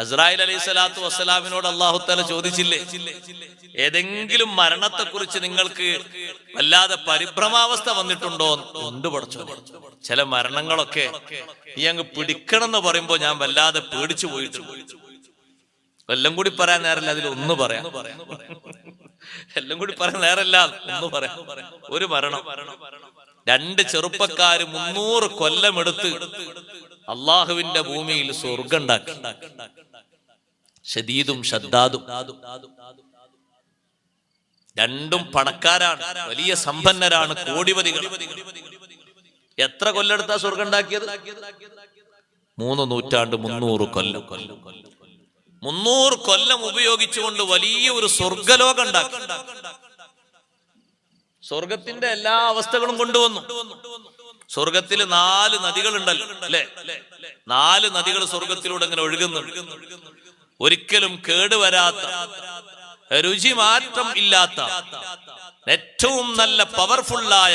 അസ്രായിൽ അലൈഹി സ്വലാത്തു വസ്സലാമിനോട് അള്ളാഹുത്തല തല ചോദിച്ചില്ലേ? ഏതെങ്കിലും മരണത്തെക്കുറിച്ച് നിങ്ങൾക്ക് വല്ലാതെ പരിഭ്രമാവസ്ഥ വന്നിട്ടുണ്ടോ ഉണ്ട് പഠിച്ചോ ചില മരണങ്ങളൊക്കെ നീ അങ്ങ് പിടിക്കണം എന്ന് പറയുമ്പോ ഞാൻ വല്ലാതെ പേടിച്ചു പോയിട്ടുണ്ട്. എല്ലാം കൂടി പറയാൻ നേരല്ല അതിൽ ഒന്ന് പറയാം. എല്ലാം കൂടി പറയാൻ നേരല്ല ഒന്ന് പറയാം. ഒരു മരണം. രണ്ട് ചെറുപ്പക്കാര് മുന്നൂറ് കൊല്ലമെടുത്ത് അള്ളാഹുവിന്റെ ഭൂമിയിൽ സ്വർഗം ഉണ്ടാക്കി ഷദീദും ഷദ്ദാദും. രണ്ടും പണക്കാരാണ്. വലിയ സമ്പന്നരാണ് കോടിപതികൾ. എത്ര കൊല്ലെടുത്താ സ്വർഗം ഉണ്ടാക്കിയത് മൂന്ന് നൂറ്റാണ്ട് മുന്നൂറ് കൊല്ലം. മുന്നൂറ് കൊല്ലം ഉപയോഗിച്ചുകൊണ്ട് വലിയ ഒരു സ്വർഗലോകം ഉണ്ടാക്കി സ്വർഗത്തിന്റെ എല്ലാ അവസ്ഥകളും കൊണ്ടുവന്നു. സ്വർഗത്തിൽ നാല് നദികളുണ്ടല്ലോ അല്ലെ? നാല് നദികൾ സ്വർഗത്തിലൂടെ ഇങ്ങനെ ഒഴുകുന്നു. ഒരിക്കലും കേടുവരാത്ത രുചി മാറ്റം ഇല്ലാത്ത ഏറ്റവും നല്ല പവർഫുള്ളായ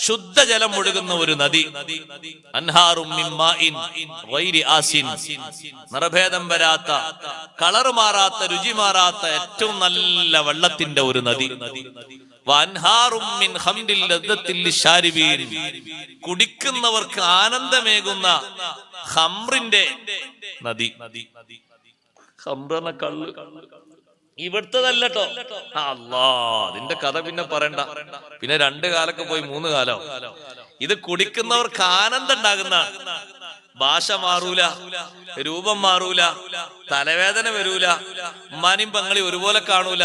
ശുദ്ധജലം ഒഴുകുന്ന ഒരു നദി. നിറഭേദം വരാത്ത കളർ മാറാത്ത രുചി മാറാത്ത ഏറ്റവും നല്ല വെള്ളത്തിന്റെ ഒരു നദി. കുടിക്കുന്നവർക്ക് ആനന്ദമേകുന്ന ഹംറിന്റെ നദി. ഹംറ് കള്ള്. ഇവിടുത്തതല്ലോ അല്ലാ അതിന്റെ കഥ പിന്നെ പറയണ്ട. പിന്നെ രണ്ട് കാലൊക്കെ പോയി മൂന്ന് കാലം. ഇത് കുടിക്കുന്നവർക്ക് ആനന്ദം ഉണ്ടാകുന്ന ഭാഷ മാറൂല രൂപം മാറൂല തലവേദന വരൂല ഉമ്മാനും പങ്ങളി ഒരുപോലെ കാണൂല.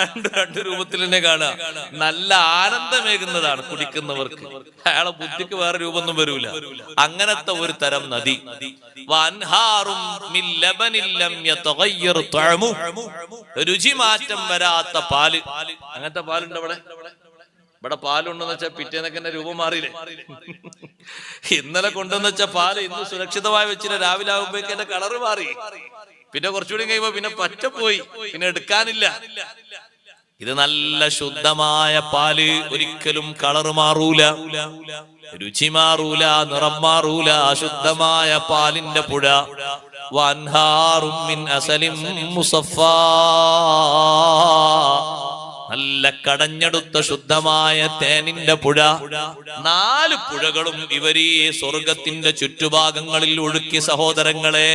രണ്ട് രണ്ട് രൂപത്തിൽ തന്നെ കാണുക. നല്ല ആനന്ദമേകുന്നതാണ് കുടിക്കുന്നവർക്ക്. അയാളെ ബുദ്ധിക്ക് വേറെ രൂപമൊന്നും വരൂല. അങ്ങനത്തെ ഒരു തരം നദി. വൻഹാറും മിൻ ലബനിൻ ലം യതഗയ്യർ തഅമുഹു. രുചി മാറ്റം വരാത്ത പാൽ. അങ്ങനത്തെ പാലുണ്ട് അവിടെ ഇവിടെ പാലുണ്ടെന്ന് വെച്ചാൽ പിറ്റേന്നൊക്കെ രൂപം മാറിയില്ലേ? ഇന്നലെ കൊണ്ടുവന്ന് വെച്ച പാൽ ഇന്ന് സുരക്ഷിതമായി വെച്ചില്ല. രാവിലെ ആകുമ്പോഴേക്ക് എന്റെ കളറ് മാറി. പിന്നെ കുറച്ചുകൂടി കഴിയുമ്പോ പിന്നെ പറ്റപ്പോയി പിന്നെ എടുക്കാനില്ല. ഇത് നല്ല ശുദ്ധമായ പാൽ. ഒരിക്കലും കളർ മാറൂല. രുചി മാറൂല. നിറം മാറൂല. ശുദ്ധമായ പാലിന്റെ പുഴ. വൻഹാറും അസലിം മുസഫാ. നല്ല കടഞ്ഞെടുത്ത ശുദ്ധമായ തേനിന്റെ പുഴ. നാല് പുഴകളും ഇവരീ സ്വർഗത്തിന്റെ ചുറ്റുഭാഗങ്ങളിൽ ഒഴുക്കി സഹോദരങ്ങളെ.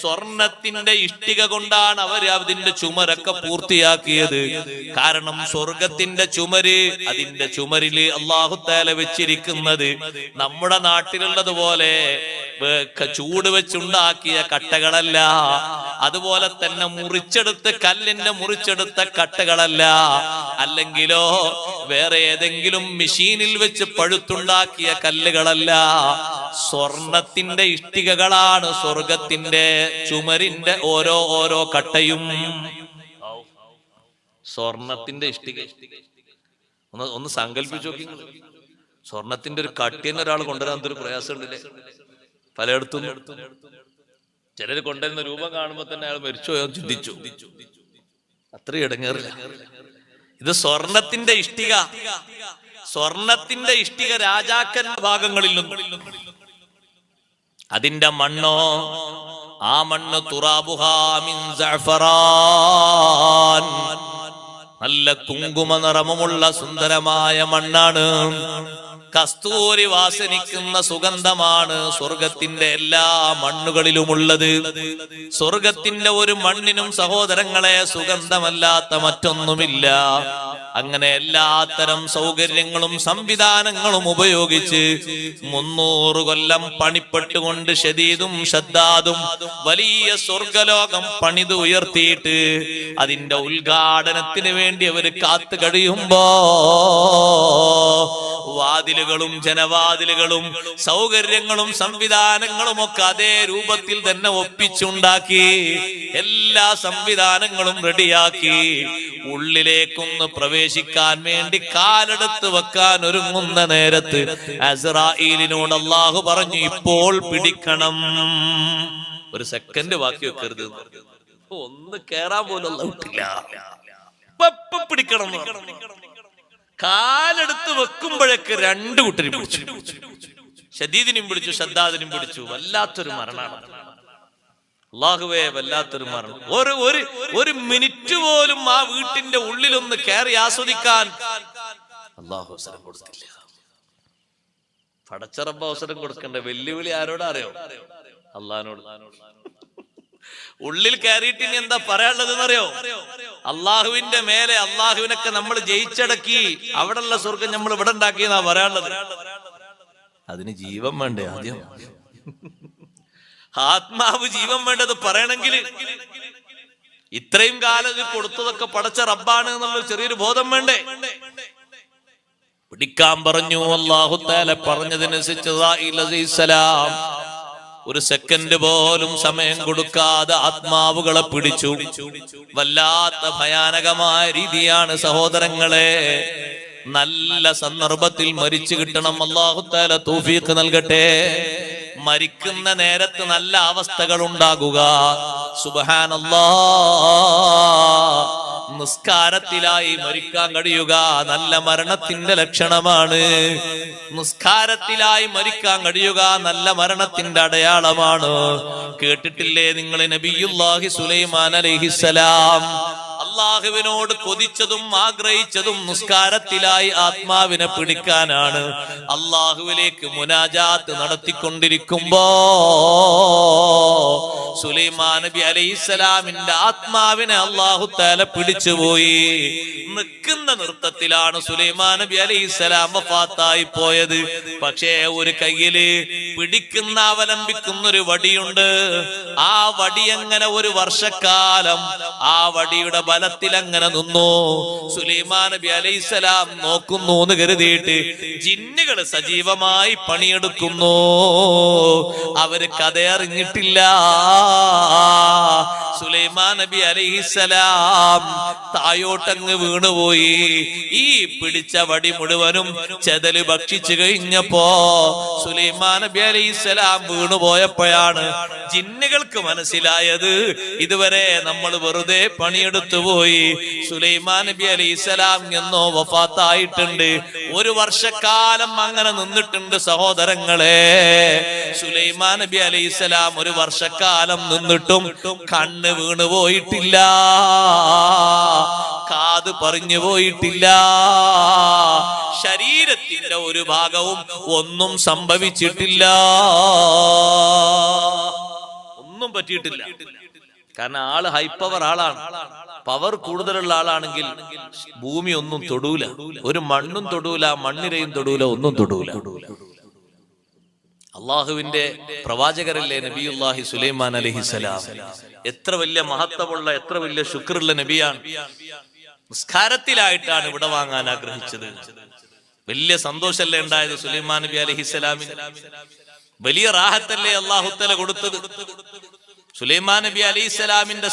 സ്വർണത്തിന്റെ ഇഷ്ടിക കൊണ്ടാണ് അവർ അതിന്റെ ചുമരൊക്കെ പൂർത്തിയാക്കിയത്. കാരണം സ്വർഗത്തിന്റെ ചുമര് അതിന്റെ ചുമരിൽ അള്ളാഹുത്താല വെച്ചിരിക്കുന്നത് നമ്മുടെ നാട്ടിലുള്ളത് പോലെ ചൂട് വെച്ചുണ്ടാക്കിയ കട്ടകളല്ല. അതുപോലെ തന്നെ മുറിച്ചെടുത്ത് കല്ലിന്റെ മുറിച്ചെടുത്ത കട്ടകളല്ല. അല്ലെങ്കിലോ വേറെ ഏതെങ്കിലും മെഷീനിൽ വെച്ച് പഴുത്തുണ്ടാക്കിയ കല്ലുകളല്ല. സ്വർണത്തിന്റെ ഇഷ്ടികകളാണ് സ്വർഗത്തിന്റെ ചുമരിന്റെ ഓരോ ഓരോ കട്ടയും. സ്വർണത്തിന്റെ ഇഷ്ടിക. ഒന്ന് ഒന്ന് സങ്കല്പിച്ചു നോക്കി. സ്വർണത്തിന്റെ ഒരു കട്ടിയെന്ന് ഒരാൾ കൊണ്ടുവരാൻ ഒരു പ്രയാസം ഉണ്ടല്ലേ പലയിടത്തും. ചിലര് കൊണ്ടുവരുന്ന രൂപം കാണുമ്പോൾ തന്നെ അയാൾ മരിച്ചു പോയോ ചിന്തിച്ചു. അത്രയും ഇടങ്ങേറില്ല. ഇത് സ്വർണത്തിന്റെ ഇഷ്ടിക. സ്വർണത്തിന്റെ ഇഷ്ടിക രാജാക്കൻ ഭാഗങ്ങളിൽ നിന്നും. അതിന്റെ മണ്ണോ ആ മണ്ണ്. നല്ല കുങ്കുമ നിറമുള്ള സുന്ദരമായ മണ്ണാണ്. കസ്തൂരി വാസനിക്കുന്ന സുഗന്ധമാണ് സ്വർഗത്തിന്റെ എല്ലാ മണ്ണുകളിലുമുള്ളത്. സ്വർഗത്തിന്റെ ഒരു മണ്ണിനും സഹോദരങ്ങളെ സുഗന്ധമല്ലാത്ത മറ്റൊന്നുമില്ല. അങ്ങനെ എല്ലാത്തരം സൗകര്യങ്ങളും സംവിധാനങ്ങളും ഉപയോഗിച്ച് മുന്നൂറ് കൊല്ലം പണിപ്പെട്ടുകൊണ്ട് ഷദീദും ഷദ്ദാദും വലിയ സ്വർഗലോകം പണിത് ഉയർത്തിയിട്ട് അതിന്റെ ഉദ്ഘാടനത്തിന് വേണ്ടി അവർ കാത്തു കഴിയുമ്പോ വാതിലുകളും ജനവാതിലുകളും സൗകര്യങ്ങളും സംവിധാനങ്ങളും ഒക്കെ അതേ രൂപത്തിൽ തന്നെ ഒപ്പിച്ചുണ്ടാക്കി എല്ലാ സംവിധാനങ്ങളും റെഡിയാക്കി ഉള്ളിലേക്കൊന്ന് പ്രവേശിക്കാൻ വേണ്ടി കാലെടുത്ത് വെക്കാൻ ഒരുങ്ങുന്ന നേരത്ത് അസ്രായേലിനോട് അള്ളാഹു പറഞ്ഞു ഇപ്പോൾ പിടിക്കണം ഒരു സെക്കൻഡ് ബാക്കി വെക്കരുത്. ഒന്ന് കേറാൻ പോലും വിട്ടില്ല പിടിക്കണം. കാലെടുത്ത് വെക്കുമ്പോഴേക്ക് രണ്ട് കൂട്ടരും പിടിച്ചു. ഷദീദിനും പിടിച്ചു ഷദ്ദാദിനും പിടിച്ചു. വല്ലാത്തൊരു മരണമാണ്. അള്ളാഹുവേ വല്ലാത്തൊരു മരണം. ഒരു ഒരു ഒരു മിനിറ്റ് പോലും ആ വീട്ടിന്റെ ഉള്ളിലൊന്ന് കയറി ആസ്വദിക്കാൻ അള്ളാഹു അവസരം കൊടുത്തില്ല. പടച്ചറമ്പ് അവസരം കൊടുക്കണ്ട. വെല്ലുവിളി ആരോടാ അറിയോ അള്ളഹാനോട്. ഉള്ളിൽ കയറിയിട്ട് ഇനി എന്താ പറയാനുള്ളത് എന്നറിയോ അള്ളാഹുവിന്റെ മേലെ അള്ളാഹുവിനൊക്കെ നമ്മൾ ജയിച്ചടക്കി അവിടെയുള്ള സ്വർഗം നമ്മൾ ഇവിടെ ഉണ്ടാക്കിയെന്നാ പറയാനുള്ളത്? അതിന് ജീവൻ വേണ്ടേ ആദ്യം? ആത്മാവ് ജീവൻ വേണ്ടത് പറയണമെങ്കിൽ ഇത്രയും കാലം കൊടുത്തതൊക്കെ പടച്ച റബ്ബാണ് എന്നുള്ള ചെറിയൊരു ബോധം വേണ്ടേ? പിടിക്കാൻ പറഞ്ഞു അള്ളാഹു താല പറഞ്ഞതനുസരിച്ച് ഒരു സെക്കൻഡ് പോലും സമയം കൊടുക്കാതെ ആത്മാവുകളെ പിടിച്ചു. വല്ലാത്ത ഭയാനകമായ രീതിയാണ് സഹോദരങ്ങളെ. നല്ല സന്ദർഭത്തിൽ മരിച്ചു കിട്ടണം. അള്ളാഹുത്താല തൂഫീക്ക് നൽകട്ടെ. മരിക്കുന്ന നേരത്ത് നല്ല അവസ്ഥകൾ ഉണ്ടാകുക. സുബഹാനല്ലാ. നിസ്കാരത്തിലായി മരിക്കാൻ കഴിയുക നല്ല മരണത്തിന്റെ ലക്ഷണമാണ്. നിസ്കാരത്തിലായി മരിക്കാൻ കഴിയുക നല്ല മരണത്തിന്റെ അടയാളമാണ്. കേട്ടിട്ടില്ലേ നിങ്ങൾ നബിയുല്ലാഹി സുലൈമാൻ അലഹിസലാം അള്ളാഹുവിനോട് കൊതിച്ചതും ആഗ്രഹിച്ചതും നിസ്കാരത്തിലായി ആത്മാവിനെ പിടിക്കാനാണ്. അള്ളാഹുവിലേക്ക് മുനാജാത്ത് നടത്തിക്കൊണ്ടിരിക്കുമ്പോ സുലൈമാൻ നബി അലൈഹിസ്സലാമിന്റെ ആത്മാവിനെ അള്ളാഹു താല പിടിച്ചുപോയി. നിൽക്കുന്ന നൃത്തത്തിലാണ് സുലൈമാൻ നബി അലൈഹി അലൈഹിസ്സലാം വഫാത്തായി പോയത്. പക്ഷേ ഒരു കയ്യിൽ പിടിക്കുന്ന അവലംബിക്കുന്ന ഒരു വടിയുണ്ട്. ആ വടി അങ്ങനെ ഒരു വർഷക്കാലം ആ വടിയുടെ ബലത്തിൽ അങ്ങനെ നിന്നു. സുലൈമാൻ നബി അലൈഹി അലൈഹിസ്സലാം നോക്കുന്നു എന്ന് കരുതിയിട്ട് ജിന്നുകൾ സജീവമായി പണിയെടുക്കുന്നു. അവർ കഥയറിഞ്ഞിട്ടില്ല. സുലൈമാൻ നബി അലൈഹിസലാം തായോട്ടങ്ങ് വീണുപോയി. ഈ പിടിച്ച വടി മുഴുവനും ചെതൽ ഭക്ഷിച്ചു കഴിഞ്ഞപ്പോ സുലൈമാൻ നബി അലൈഹിസലാം വീണുപോയപ്പോഴാണ് ജിന്നുകൾക്ക് മനസ്സിലായത്. ഇതുവരെ നമ്മൾ വെറുതെ പണിയെടുത്തു പോയി. സുലൈമാൻ നബി അലൈഹിസലാം എന്നോ വഫാത്തായിട്ടുണ്ട്. ഒരു വർഷക്കാലം അങ്ങനെ നിന്നിട്ടുണ്ട് സഹോദരങ്ങളെ. സുലൈമാൻ നബി അലൈഹിസലാം ഒരു വർഷക്കാലം നിന്നിട്ടും കണ്ണ് വീണു പോയിട്ടില്ല. കാത് പറഞ്ഞു പോയിട്ടില്ല. ശരീരത്തിന്റെ ഒരു ഭാഗവും ഒന്നും സംഭവിച്ചിട്ടില്ല. ഒന്നും പറ്റിയിട്ടില്ല. കാരണം ആൾ ഹൈപ്പവർ പവർ ആളാണ്. പവർ കൂടുതലുള്ള ആളാണെങ്കിൽ ഭൂമി ഒന്നും തൊടൂല. ഒരു മണ്ണും തൊടൂല മണ്ണിരയും തൊടൂല ഒന്നും തൊടൂല. അള്ളാഹുവിന്റെ പ്രവാചകരല്ലേ നബിയുല്ലാഹി സുലൈമാൻ അലഹിസലാം എത്ര വലിയ മഹത്വമുള്ള എത്ര വലിയ ശുക്രുള്ള നബിയാണ്. നിസ്കാരത്തിലായിട്ടാണ് ഇവിടെ വാങ്ങാൻ ആഗ്രഹിച്ചത്. വലിയ സന്തോഷല്ലേ ഉണ്ടായത് സുലൈമാൻ നബി അലഹിസലാമിന് വലിയ റാഹത്തല്ലേ അള്ളാഹുത്തല കൊടുത്തത്. സുലൈമാൻ നബി അലൈഹിസ്സലാമിന്റെ